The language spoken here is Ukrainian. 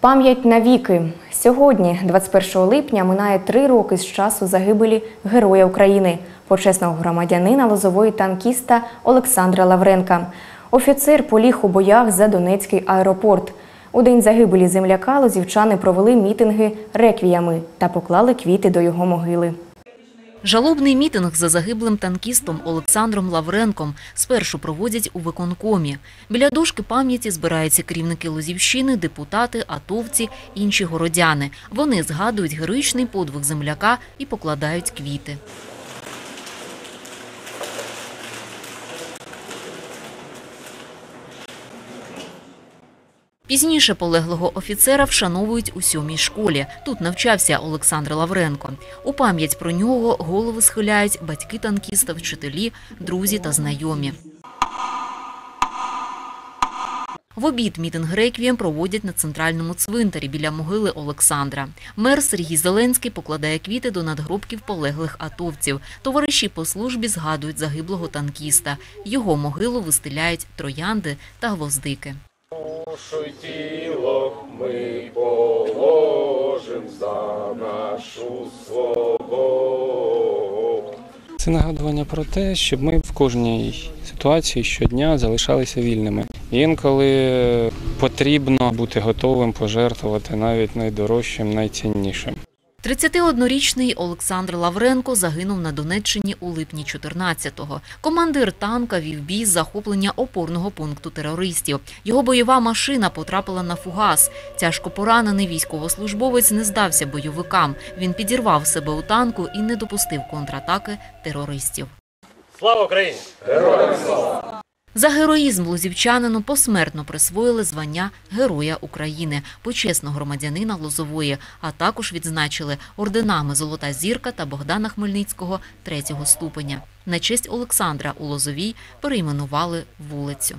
Пам'ять навіки. Сьогодні, 21 липня, минає три роки з часу загибелі Героя України, почесного громадянина лозової танкіста Олександра Лавренка. Офіцер поліг у боях за Донецький аеропорт. У день загибелі земляка лозівчани провели мітинги реквіями та поклали квіти до його могили. Жалобний мітинг за загиблим танкістом Олександром Лавренком спершу проводять у виконкомі. Біля дошки пам'яті збираються керівники Лозівщини, депутати, атовці, інші городяни. Вони згадують героїчний подвиг земляка і покладають квіти. Пізніше полеглого офіцера вшановують у сьомій школі. Тут навчався Олександр Лавренко. У пам'ять про нього голови схиляють батьки танкіста, вчителі, друзі та знайомі. В обід мітинг реквієм проводять на центральному цвинтарі біля могили Олександра. Мер Сергій Зеленський покладає квіти до надгробків полеглих атовців. Товариші по службі згадують загиблого танкіста. Його могилу вистеляють троянди та гвоздики. Душу й тіло ми положим за нашу свободу. Це нагадування про те, щоб ми в кожній ситуації щодня залишалися вільними. Інколи потрібно бути готовим пожертвувати навіть найдорожчим, найціннішим. 31-річний Олександр Лавренко загинув на Донеччині у липні 14-го. Командир танка вів бій з захоплення опорного пункту терористів. Його бойова машина потрапила на фугас. Тяжко поранений військовослужбовець не здався бойовикам. Він підірвав себе у танку і не допустив контратаки терористів. Слава Україні! За героїзм лозівчанину посмертно присвоїли звання Героя України, почесного громадянина Лозової, а також відзначили орденами Золота зірка та Богдана Хмельницького третього ступеня. На честь Олександра у Лозовій перейменували вулицю.